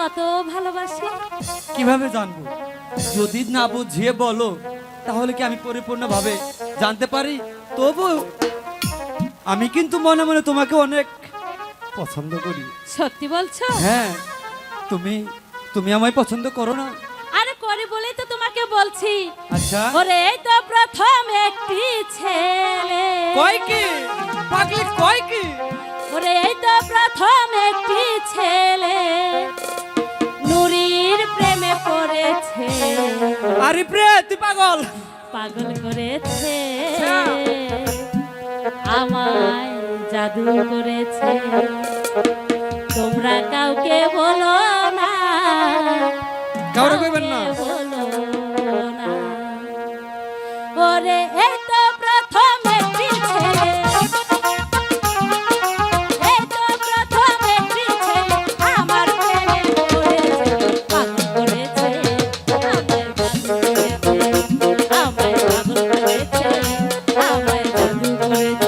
কত ভালোবাসে। কীভাবে জানব? যদি না বুঝিয়ে বলো তাহলে কি আমি পরিপূর্ণ ভাবে জানতে পারি? তবু আমি কিন্তু মনে মনে তোমাকে অনেক পছন্দ করি। সত্যি বলছো? হ্যাঁ তুমি তুমি আমায় পছন্দ করো না। আরে করে বলেই তো তোমাকে বলছি। আচ্ছা। ওরে এই তো প্রথম একটি ছেলে। কয় কি? পাগলি কয় কি? ওরে এই তো প্রথম একটি ছেলে। আরে প্রেত পাগল। পাগল করেছে। আমায় জাদু করেছে। তোমরা কাউকে বলো away.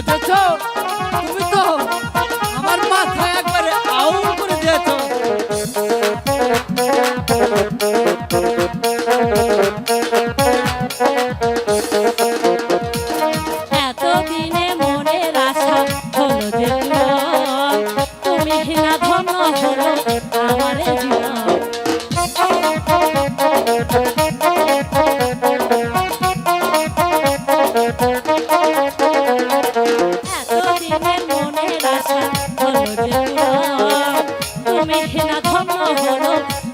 বুঝেছ? তুমি তো আমার মাথা একবারে আউল করে দিয়েছ। এতদিনে মনের আশা হলো যে তুমি হীনা ধন্য হলো আমার জীবন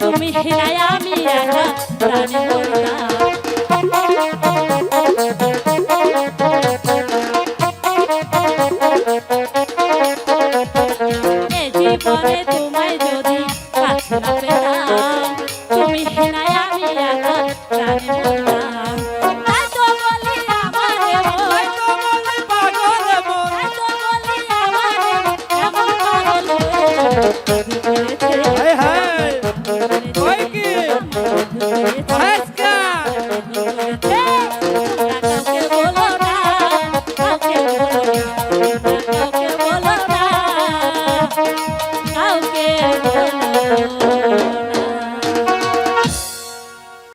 তুমি হিরাই আমি একা প্রাণে মরতাম জীবনে হয়ে